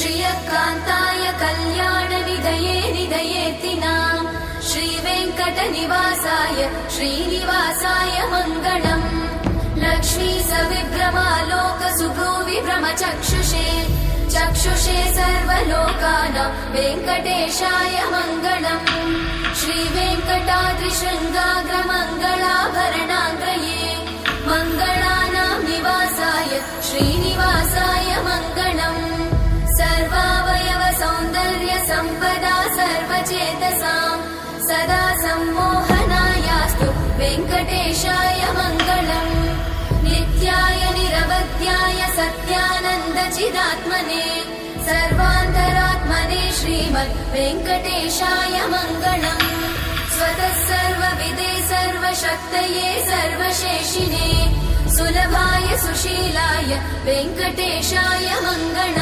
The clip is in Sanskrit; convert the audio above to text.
श्रियकान्ताय कल्याणनिधये निधयेतिनाम् श्रीवेङ्कटनिवासाय श्रीनिवासाय मङ्गलम् लक्ष्मी सविभ्रमालोक सुभ्रूविभ्रमचक्षुषे चक्षुषे सर्वलोकानां वेङ्कटेशाय मङ्गलम् श्रीवेङ्कटाद्रिशृङ्गाग्रमङ्गलाभरणाङ्गये सर्वचेतसाम् सदा सम्मोहनायास्तु वेङ्कटेशाय मङ्गलम्। नित्याय निरवध्याय सत्यानन्दचिदात्मने सर्वान्तरात्मने श्रीमद् वेङ्कटेशाय मङ्गलम्। स्वतः सर्वविदे सर्वशक्तये सर्वशेषिने सुलभाय सुशीलाय वेङ्कटेशाय मङ्गलम्